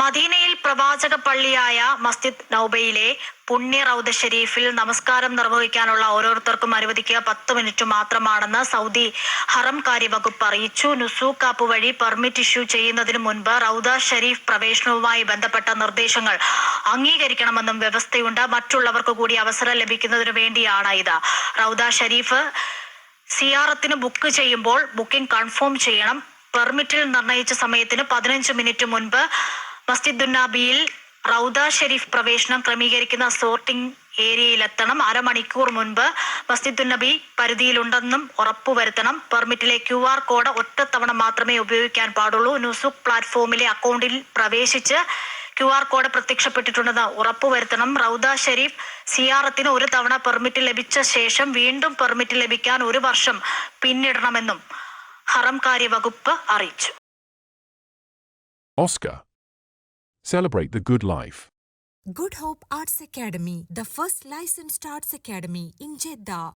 മദീനയിൽ പ്രവാചക പള്ളിയായ മസ്ജിദ് നൌബയിലെ പുണ്യ റൌദ ഷെരീഫിൽ നമസ്കാരം നിർവഹിക്കാനുള്ള ഓരോരുത്തർക്കും അനുവദിക്കുക പത്ത് മിനിറ്റ് മാത്രമാണെന്ന് സൗദി ഹറം കാര്യവകുപ്പ് അറിയിച്ചു. നുസൂക്ക് വഴി പെർമിറ്റ് ഇഷ്യൂ ചെയ്യുന്നതിന് മുൻപ് റൌദ ഷെരീഫ് പ്രവേശനവുമായി ബന്ധപ്പെട്ട നിർദ്ദേശങ്ങൾ അംഗീകരിക്കണമെന്നും വ്യവസ്ഥയുണ്ട്. മറ്റുള്ളവർക്ക് കൂടി അവസരം ലഭിക്കുന്നതിനു വേണ്ടിയാണ് ഇത്. റൌദ ഷെരീഫ് സിയാറത്തിന് ബുക്ക് ചെയ്യുമ്പോൾ ബുക്കിംഗ് കൺഫേം ചെയ്യണം. പെർമിറ്റിൽ നിർണയിച്ച സമയത്തിന് പതിനഞ്ച് മിനിറ്റ് മുൻപ് മസ്ജിദുന്നാബിയിൽ റൗദ ഷെരീഫ് പ്രവേശനം ക്രമീകരിക്കുന്ന സോർട്ടിംഗ് ഏരിയയിലെത്തണം. അരമണിക്കൂർ മുൻപ് മസ്ജിദുന്നബി പരിധിയിലുണ്ടെന്നും ഉറപ്പുവരുത്തണം. പെർമിറ്റിലെ ക്യു ആർ കോഡ് ഒറ്റത്തവണ മാത്രമേ ഉപയോഗിക്കാൻ പാടുള്ളൂ. ന്യൂസുക് പ്ലാറ്റ്ഫോമിലെ അക്കൗണ്ടിൽ പ്രവേശിച്ച് ക്യു ആർ കോഡ് പ്രത്യക്ഷപ്പെട്ടിട്ടുണ്ടെന്ന് ഉറപ്പുവരുത്തണം. റൗദ ഷെരീഫ് സിയാറത്തിന് ഒരു തവണ പെർമിറ്റ് ലഭിച്ച ശേഷം വീണ്ടും പെർമിറ്റ് ലഭിക്കാൻ ഒരു വർഷം പിന്നിടണമെന്നും ഹറം കാര്യവകുപ്പ് അറിയിച്ചു. Oscar. Celebrate the good life. Good Hope Arts Academy, the first licensed arts academy in Jeddah.